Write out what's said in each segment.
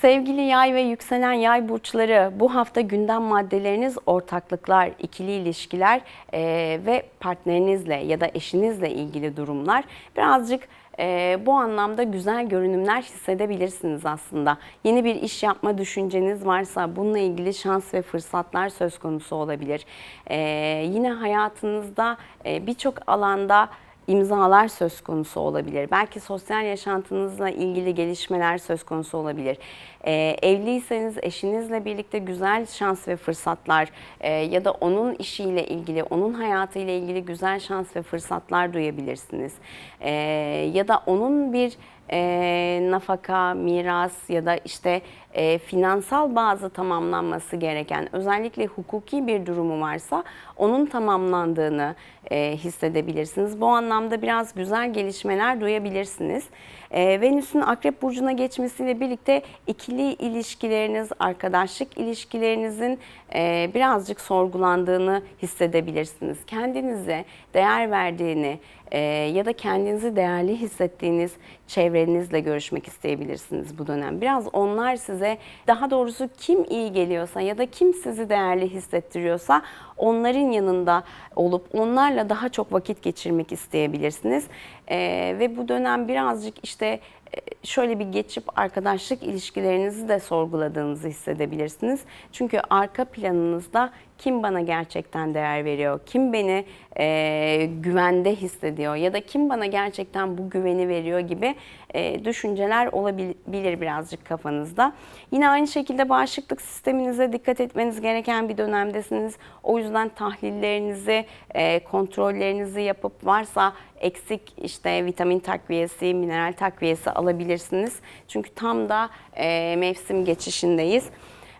Sevgili yay ve yükselen yay burçları bu hafta gündem maddeleriniz ortaklıklar, ikili ilişkiler eee, ve partnerinizle ya da eşinizle ilgili durumlar. Birazcık eee, bu anlamda güzel görünümler hissedebilirsiniz aslında. Yeni bir iş yapma düşünceniz varsa bununla ilgili şans ve fırsatlar söz konusu olabilir. Eee, yine hayatınızda eee, birçok alanda imzalar söz konusu olabilir. Belki sosyal yaşantınızla ilgili gelişmeler söz konusu olabilir. Ee, evliyseniz eşinizle birlikte güzel şans ve fırsatlar e, ya da onun işiyle ilgili, onun hayatıyla ilgili güzel şans ve fırsatlar duyabilirsiniz. Ee, ya da onun bir e, nafaka, miras ya da işte e, finansal bazı tamamlanması gereken özellikle hukuki bir durumu varsa onun tamamlandığını e, hissedebilirsiniz. Bu anlamda biraz güzel gelişmeler duyabilirsiniz. E, Venüs'ün Akrep Burcu'na geçmesiyle birlikte ikili ilişkileriniz, arkadaşlık ilişkilerinizin e, birazcık sorgulandığını hissedebilirsiniz. Kendinize değer verdiğini, e, ya da kendinizi değerli hissettiğiniz çevrenizle görüşmek isteyebilirsiniz bu dönem. Biraz onlar size daha doğrusu kim iyi geliyorsa ya da kim sizi değerli hissettiriyorsa onların yanında olup onlarla daha çok vakit geçirmek isteyebilirsiniz. E, ve bu dönem birazcık işte şöyle bir geçip arkadaşlık ilişkilerinizi de sorguladığınızı hissedebilirsiniz. Çünkü arka planınızda kim bana gerçekten değer veriyor, kim beni e, güvende hissediyor ya da kim bana gerçekten bu güveni veriyor gibi e, düşünceler olabilir birazcık kafanızda. Yine aynı şekilde bağışıklık sisteminize dikkat etmeniz gereken bir dönemdesiniz. O yüzden tahlillerinizi, e, kontrollerinizi yapıp varsa eksik işte vitamin takviyesi, mineral takviyesi alabilirsiniz. Çünkü tam da e, mevsim geçişindeyiz.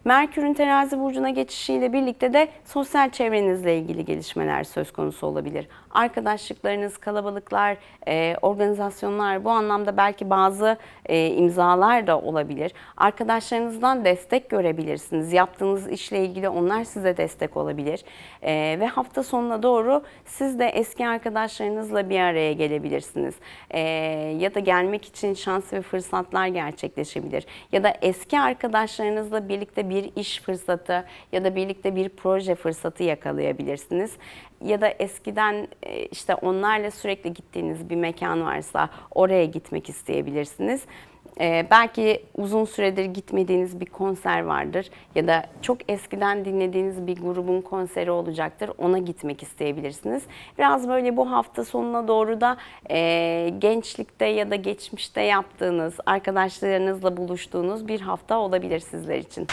Merkür'ün terazi burcuna geçişiyle birlikte de sosyal çevrenizle ilgili gelişmeler söz konusu olabilir. Arkadaşlıklarınız, kalabalıklar, e, organizasyonlar bu anlamda belki bazı e, imzalar da olabilir. Arkadaşlarınızdan destek görebilirsiniz. Yaptığınız işle ilgili onlar size destek olabilir. E, ve hafta sonuna doğru siz de eski arkadaşlarınızla bir araya gelebilirsiniz. Ya da gelmek için şans ve fırsatlar gerçekleşebilir. Ya da eski arkadaşlarınızla birlikte bir iş fırsatı ya da birlikte bir proje fırsatı yakalayabilirsiniz. Ya da eskiden e, işte onlarla sürekli gittiğiniz bir mekan varsa oraya gitmek isteyebilirsiniz. Ee, belki uzun süredir gitmediğiniz bir konser vardır ya da çok eskiden dinlediğiniz bir grubun konseri olacaktır. Ona gitmek isteyebilirsiniz. Biraz böyle bu hafta sonuna doğru da e, gençlikte ya da geçmişte yaptığınız, arkadaşlarınızla buluştuğunuz bir hafta olabilir sizler için.